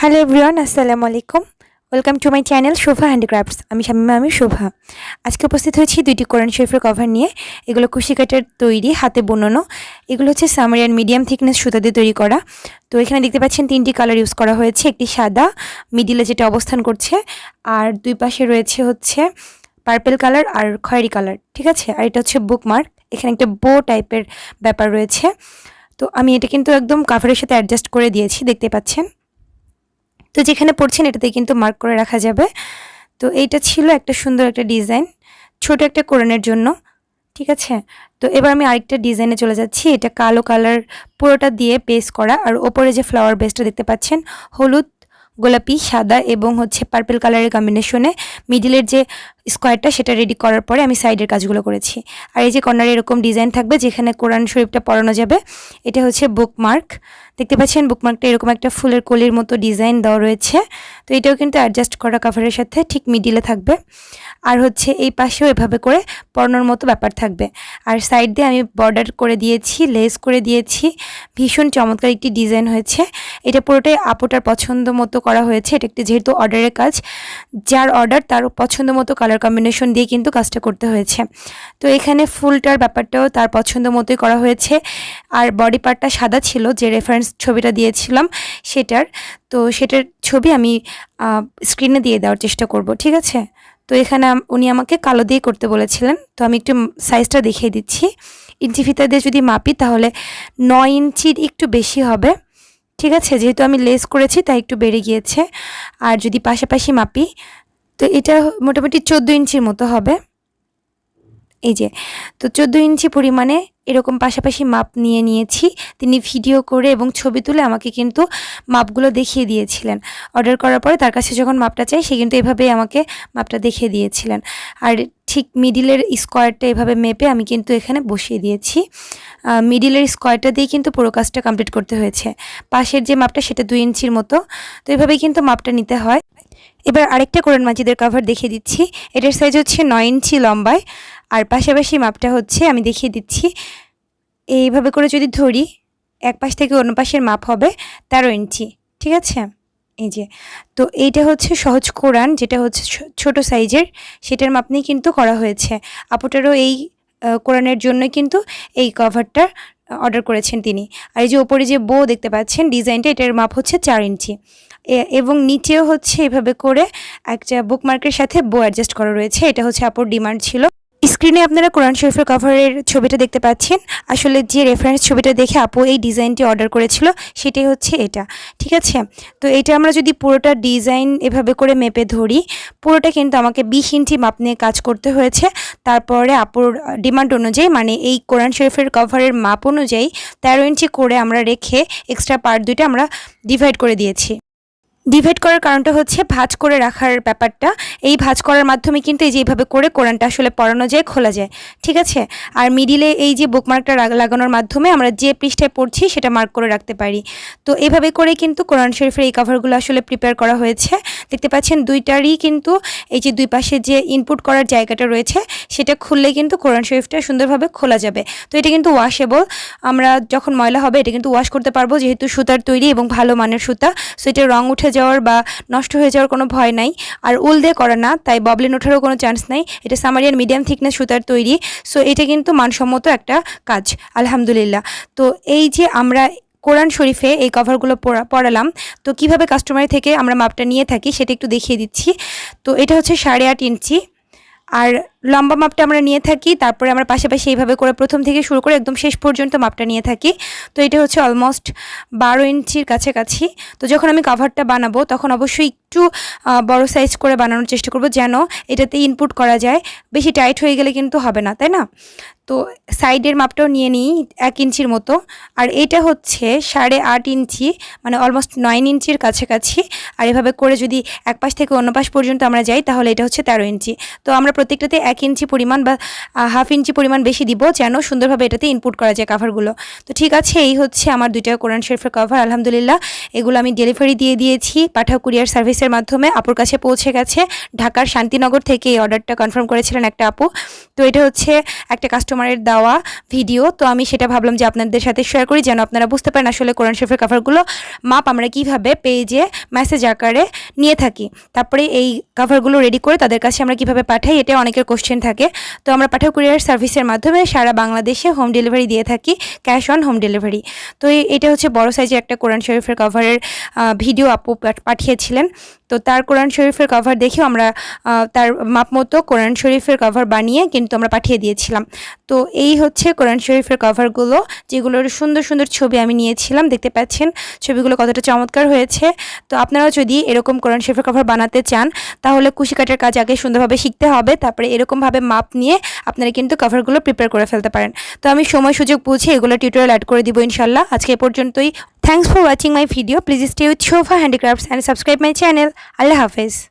Hello everyone আসসালামু আলাইকুম welcome to my channel Shova Handicrafts আমি শামিমা, আমি শোভা। আজকে উপস্থিত হয়েছি দুইটি কোরআন শরীফের কভার নিয়ে। এগুলো কুশিকাটার তৈরি, হাতে বোনানো। এগুলো হচ্ছে সামারিয়ান মিডিয়াম থিকনেস সুতা দিয়ে তৈরি করা। তো এখানে দেখতে পাচ্ছেন তিনটি কালার ইউজ করা হয়েছে। একটি সাদা মিডিলে যেটা অবস্থান করছে। আর দুই পাশে রয়েছে হচ্ছে পার্পেল কালার আর খয়েরি কালার ঠিক আছে? আর এটা হচ্ছে বুকমার্ক এখানে একটা বো টাইপের ব্যাপার রয়েছে। তো আমি এটা কিন্তু একদম কাভারের সাথে অ্যাডজাস্ট করে দিয়েছি, দেখতে পাচ্ছেন? তো যেখানে পড়ছেন এটাতে কিন্তু মার্ক করে রাখা যাবে। তো এইটা ছিল একটা সুন্দর একটা ডিজাইন ছোট একটা কোরআনের জন্য, ঠিক আছে? তো এবার আমি আরেকটা ডিজাইনে চলে যাচ্ছি, এটা কালো কালার পুরোটা দিয়ে বেস করা, আর ওপরে যে ফ্লাওয়ার বেসটা দেখতে পাচ্ছেন, হলুদ গোলাপি, সাদা এবং হচ্ছে পার্পেল কালারের কম্বিনেশনে মিডিলের যে স্কোয়ারটা সেটা রেডি করার পরে আমি সাইডের কাজগুলো করেছি। আর এই যে কর্নারে এরকম ডিজাইন থাকবে যেখানে কোরআন শরীফটা পরানো যাবে, এটা হচ্ছে বুকমার্ক দেখতে পাচ্ছেন বুকমার্কটা এরকম একটা ফুলের কলির মতো ডিজাইন দেওয়া রয়েছে। তো এটাও কিন্তু অ্যাডজাস্ট করা কাভারের সাথে ঠিক মিডিলে থাকবে। আর হচ্ছে এই পাশেও এভাবে করে পরানোর মতো ব্যাপার থাকবে। আর সাইড দিয়ে আমি বর্ডার করে দিয়েছি লেস করে দিয়েছি। ভীষণ চমৎকার একটি ডিজাইন হয়েছে। এটা পুরোটাই আপুটার পছন্দ মতো করা হয়েছে। এটা একটি যেহেতু অর্ডারের কাজ, যার অর্ডার তার পছন্দ মতো কালার কম্বিনেশন দিয়ে কিন্তু কাজটা করতে হয়েছে। তো এখানে ফুলটার ব্যাপারটাও তার পছন্দ মতোই করা হয়েছে। আর বডি পার্টটা সাদা ছিল, যে রেফারেন্স ছবিটা দিয়েছিলাম সেটার। তো সেটার ছবি আমি স্ক্রিনে দিয়ে দেওয়ার চেষ্টা করব, ঠিক আছে? তো এখানে উনি আমাকে কালো দিয়ে করতে বলেছিলেন। তো আমি একটু সাইজটা দেখিয়ে দিচ্ছি। ইঞ্চি ফিতা দিয়ে যদি মাপি তাহলে নয় ইঞ্চির একটু বেশি হবে। ঠিক আছে? যেহেতু আমি লেস করেছি, তাই একটু বেড়ে গিয়েছে। আর যদি পাশাপাশি মাপি, তো এটা মোটামুটি চোদ্দ ইঞ্চির মতো হবে। এই যে, তো চোদ্দ ইঞ্চি পরিমাণে এরকম পাশাপাশি মাপ নিয়ে নিয়েছি। তিনি ভিডিও করে এবং ছবি তুলে আমাকে কিন্তু মাপগুলো দেখিয়ে দিয়েছিলেন। অর্ডার করার পরে তার কাছে যখন মাপটা চাই, সে কিন্তু এভাবেই আমাকে মাপটা দেখিয়ে দিয়েছিলেন। আর ঠিক মিডিলের স্কোয়ারটা এভাবে মেপে আমি কিন্তু এখানে বসিয়ে দিয়েছি। মিডিলের স্কোয়ারটা দিয়ে কিন্তু পুরো কাজটা কমপ্লিট করতে হয়েছে। পাশের যে মাপটা, সেটা দুই ইঞ্চির মতো। তো এভাবেই কিন্তু মাপটা নিতে হয়। এবার আরেকটা কোরআন মাজিদের কাভার দেখিয়ে দিচ্ছি। এটার সাইজ হচ্ছে নয় ইঞ্চি লম্বায়। আর পাশাপাশি মাপটা হচ্ছে, আমি দেখিয়ে দিচ্ছি। এইভাবে করে যদি ধরি, এক পাশ থেকে অন্য পাশের মাপ হবে তেরো ইঞ্চি, ঠিক আছে? এই যে, তো এইটা হচ্ছে সহজ কোরআন যেটা হচ্ছে ছোট সাইজের, সেটার মাপ নিয়ে কিন্তু করা হয়েছে। আপুটারও এই কোরআনের জন্য কিন্তু এই কভারটা অর্ডার করেছেন তিনি। আর এই যে ওপরে যে বো দেখতে পাচ্ছেন, ডিজাইনটা, এটার মাপ হচ্ছে চার ইঞ্চি। এবং নিচেও হচ্ছে এভাবে করে একটা বুকমার্কের সাথে বো অ্যাডজাস্ট করা রয়েছে। এটা হচ্ছে আপুর ডিমান্ড ছিল। স্ক্রিনে আপনারা কোরআন শরীফের কভারের ছবিটা দেখতে পাচ্ছেন। আসলে যে রেফারেন্স ছবিটা দেখে আপু এই ডিজাইনটি অর্ডার করেছিল, সেটাই হচ্ছে এটা, ঠিক আছে? তো এটা আমরা যদি পুরোটা ডিজাইন এভাবে করে মেপে ধরি, পুরোটা কিন্তু আমাকে বিশ ইঞ্চি মাপ নিয়ে কাজ করতে হয়েছে। তারপরে আপুর ডিমান্ড অনুযায়ী মানে এই কোরআন শরীফের কভারের মাপ অনুযায়ী তেরো ইঞ্চি করে আমরা রেখে এক্সট্রা পার্ট দুইটা আমরা ডিভাইড করে দিয়েছি। ডিভাইড করার কারণটা হচ্ছে ভাঁজ করে রাখার ব্যাপারটা। এই ভাঁজ করার মাধ্যমে কিন্তু এই যে এইভাবে করে কোরআনটা আসলে পড়ানো যায়, খোলা যায়। ঠিক আছে? আর মিডিলে এই যে বুকমার্কটা লাগানোর মাধ্যমে আমরা যে পৃষ্ঠায় পড়ছি সেটা মার্ক করে রাখতে পারি। তো এভাবে করে কিন্তু কোরআন শরীফের এই কভারগুলো আসলে প্রিপেয়ার করা হয়েছে। দেখতে পাচ্ছেন দুইটারই কিন্তু এই যে দুই পাশে যে ইনপুট করার জায়গাটা রয়েছে, সেটা খুললে কিন্তু কোরআন শরীফটা সুন্দরভাবে খোলা যাবে। তো এটা কিন্তু ওয়াশেবল আমরা যখন ময়লা হবে, এটা কিন্তু ওয়াশ করতে পারব, যেহেতু সুতার তৈরি এবং ভালো মানের সুতা। সো এটা রং উঠে যাওয়ার বা নষ্ট হয়ে যাওয়ার কোনো ভয় নাই। আর উল দিয়ে করা না, তাই ববলিন ওঠারও কোনো চান্স নাই। এটা সামারিয়ান মিডিয়াম থিকনেস সুতার তৈরি সো এটা কিন্তু মানসম্মত একটা কাজ, আলহামদুলিল্লাহ। তো এই যে আমরা কোরআন শরীফে এই কভারগুলো পড়া, পড়ালাম, তো কীভাবে কাস্টমার থেকে আমরা মাপটা নিয়ে থাকি সেটা একটু দেখিয়ে দিচ্ছি। তো এটা হচ্ছে সাড়ে আট ইঞ্চি। আর লম্বা মাপটা আমরা নিয়ে থাকি, তারপরে আমরা পাশাপাশি এইভাবে করে প্রথম থেকে শুরু করে একদম শেষ পর্যন্ত মাপটা নিয়ে থাকি। তো এটা হচ্ছে অলমোস্ট বারো ইঞ্চির কাছাকাছি। তো যখন আমি কাভারটা বানাবো, তখন অবশ্যই একটু বড় সাইজ করে বানানোর চেষ্টা করব যেন এটাতে ইনপুট করা যায়। বেশি টাইট হয়ে গেলে কিন্তু হবে না, তাই না? তো সাইডের মাপটাও নিয়ে নিই এক ইঞ্চির মতো। আর এটা হচ্ছে সাড়ে আট ইঞ্চি মানে অলমোস্ট নয় ইঞ্চির কাছাকাছি। আর এভাবে করে যদি এক পাশ থেকে অন্য পাশ পর্যন্ত আমরা যাই, তাহলে এটা হচ্ছে তেরো ইঞ্চি। তো আমরা প্রত্যেকটাতে এক ইঞ্চি পরিমাণ বা হাফ ইঞ্চি পরিমাণ বেশি দিব যেন সুন্দরভাবে এটাতে ইনপুট করা যায় কাভারগুলো তো ঠিক আছে, এই হচ্ছে আমার দুইটা কোরআন শরীফের কভার আলহামদুলিল্লাহ। এগুলো আমি ডেলিভারি দিয়ে দিয়েছি, পাঠাও কুরিয়ার সার্ভিসের মাধ্যমে। আপুর কাছে পৌঁছে গেছে, ঢাকার শান্তিনগর থেকে এই অর্ডারটা কনফার্ম করেছিলেন একটা আপু। তো এটা হচ্ছে একটা কাস্টমার কাস্টমারের দেওয়া ভিডিও তো আমি সেটা ভাবলাম যে আপনাদের সাথে শেয়ার করি, যেন আপনারা বুঝতে পারেন আসলে কোরআন শরীফের কাভারগুলো মাপ আমরা কীভাবে পেজে মেসেজ আকারে নিয়ে থাকি। তারপরে এই কাভারগুলো রেডি করে তাদের কাছে আমরা কীভাবে পাঠাই, এটা অনেকের কোশ্চেন থাকে। তো আমরা পাঠাও কুরিয়ার সার্ভিসের মাধ্যমে সারা বাংলাদেশে হোম ডেলিভারি দিয়ে থাকি ক্যাশ অন হোম ডেলিভারি তো এটা হচ্ছে বড় সাইজের একটা কোরআন শরীফের কভারের ভিডিও আপু পাঠ- পাঠিয়েছিলেন। তো তার কোরআন শরীফের কভার দেখেও আমরা তার মাপ মতো কোরআন শরীফের কভার বানিয়ে কিন্তু আমরা পাঠিয়ে দিয়েছিলাম। তো এই হচ্ছে কোরআন শরীফের কভারগুলো যেগুলোর সুন্দর সুন্দর ছবি আমি নিয়েছিলাম, দেখতে পাচ্ছেন? ছবিগুলো কতটা চমৎকার হয়েছে। তো আপনারাও যদি এরকম কোরআন শরীফের কভার বানাতে চান, তাহলে কুশি কাটার কাজ আগে সুন্দরভাবে শিখতে হবে, তারপরে এরকমভাবে মাপ নিয়ে আপনারা কিন্তু কভারগুলো প্রিপেয়ার করে ফেলতে পারেন। তো আমি সময় সুযোগ বুঝে এগুলো টিউটোরিয়াল অ্যাড করে দিব ইনশাল্লাহ আজকে পর্যন্তই। Thanks for watching my video please stay with Shova Handicrafts and subscribe my channel আল্লাহ হাফেজ।